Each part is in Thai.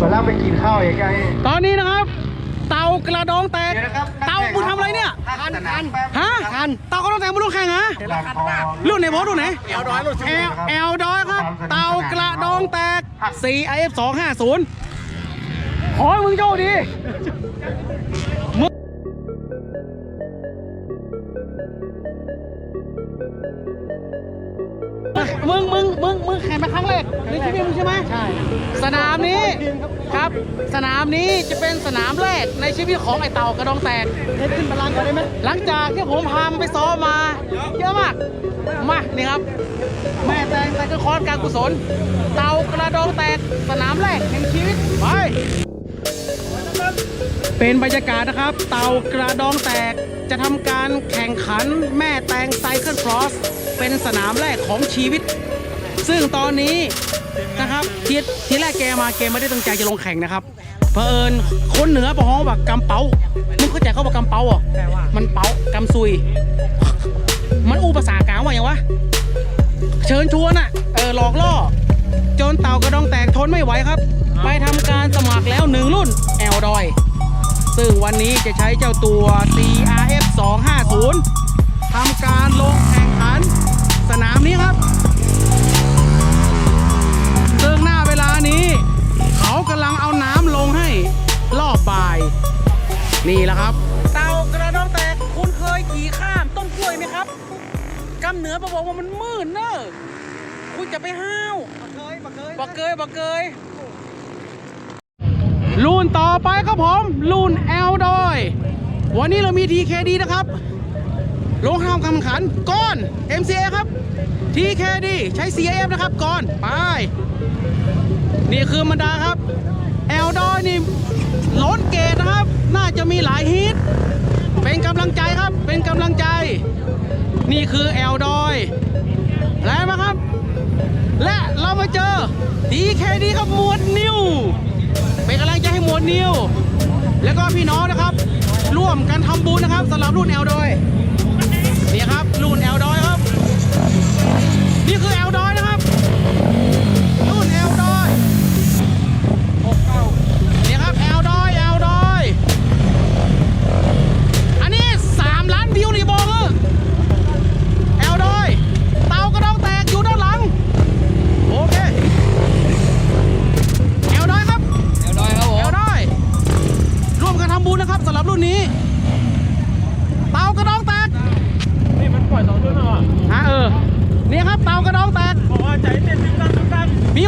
ตอนแรกไปกินข้าวไกลตอนนี้นะครับ เตากระดองแตกเดี๋ยวนะครับเตามึงทำอะไรเนี่ย คันคันฮะเตากระดองแตกมึงรุ่นแข่งเหรอรุ่นไหนบอสรุ่นไหนเอลดอยรุ่นแอลแอลดอยครับ เตากระดองแตก 4IF 250ขอให้มึงโชคดีมึงมึงมึงมึง แข่งมาครั้งแรกในชีวิตมึงใช่ไหมใช่ สนามนี้ครับ สนามนี้จะเป็นสนามแรกในชีวิตของไอเต่ากระดองแตกเล่นขึ้นบาลานซ์ก่อนได้ไหมหลังจากที่ผมพามันไปซ้อมมาเยอะมาก มา นี่ครับ แม่แตงไซเคิลคอร์สการกุศล เตากระดองแตกสนามแรกแห่งชีวิตไปเป็นบรรยากาศนะครับ เตากระดองแตกจะทำการแข่งขันแม่แตงไซเคิลครอส เป็นสนามแรกของชีวิต ซึ่งตอนนี้นะครับทีทีแรกแกมาแกไม่ได้ตั้งใจจะลงแข่งนะครับเผอิญคนเหนือบอกว่าแบบกำเป๋ามึงเข้าใจเขาบอกกำเป๋าอะมันเป๋ากำซุย มันอู้ภาษากลางว่าอย่างวะเชิญชวนอะเออหลอกล่อจนเต่ากระดองแตกทนไม่ไหวครับ ไปทำการสมัครแล้วหนึ่งรุ่นแอลดอย ซึ่งวันนี้จะใช้เจ้าตัว CRF 250ทำการลงแข่งขัน สนามนี้ครับ นี่แหละครับ เต่ากระดองแตกคุณเคยขี่ข้ามต้นกล้วยไหมครับกำเหนือมาบอกว่ามันมืดเนอะคุณจะไปห้าวเคยมาเคยบักเกยบักเกยรุ่นต่อไปครับผมรุ่นแอลดอยวันนี้เรามี TKD นะครับลงทำคำขันก้อน MCA ครับ TKD ใช้ CAF นะครับก้อน ไป นี่คือมันดาครับ แอลดอยนี่ล้นเกตนะครับ น่าจะมีหลายฮิต เป็นกำลังใจครับ เป็นกำลังใจ นี่คือแอลดอยแล้วมาครับ และเรามาเจอ TKD ครับหมวดนิว เป็นกำลังใจให้หมวดนิว แล้วก็พี่น้องนะครับ ร่วมกันทำบุญนะครับสำหรับรุ่นแอลดอยนี่ครับรุ่นแอลดอยครับ นี่คือแอลดอยนะครับ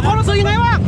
คนรู้สึกยังไงบ้าง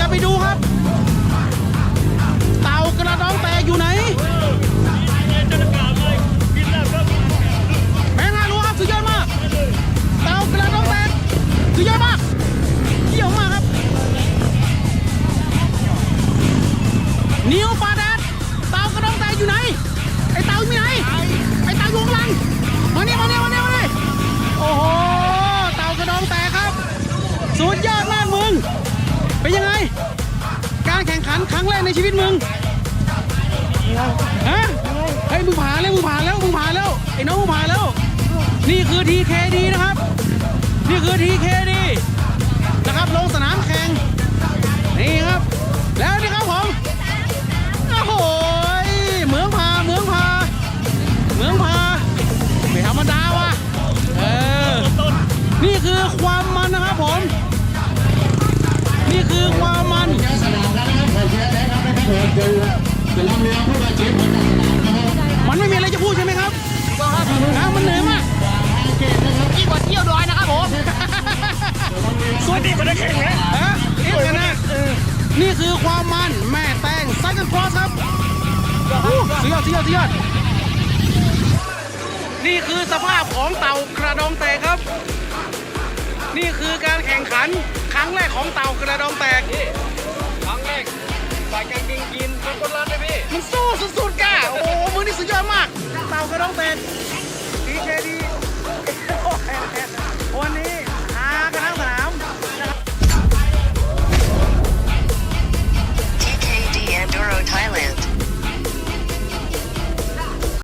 จะไปดูครับ เต่ากระดองแตกอยู่ไหนแม่งารู้ครับสุดยอดมาก เต่ากระดองแตกสุดยอดมากเยี่ยมมากครับ นิวปลาแดง รั้งแรกในชีวิตมึงฮะเฮ้ยมึงผ่านแล้วมึงผ่านแล้วมึงผ่านแล้วไอ้น้องมึงผ่านแล้ว นี่คือทีเคดีนะครับ นี่คือทีเคดีนะครับลงสนาม มันไม่มีอะไรจะพูดใช่ไหมครับนะมันเหนื่อยมากยิ่งกว่าเที่ยวดอยนะครับผมสวัสดีคนได้แข่งนะฮะเอ๊ะกันนะนี่คือความมันแม่แตงไซกันครอสครับสุดยอดสุดยอดสุดยอดนี่คือสภาพของเต่ากระดองแตกครับ นี่คือการแข่งขันครั้งแรกของเต่ากระดองแตกาการกินกินเป็นคนร้านเลยพี่ มันสู้สุดๆก้าโอ้มือนี่สุดยอดมากเต่าก็ต้องเป็นดีเจดีวันนี้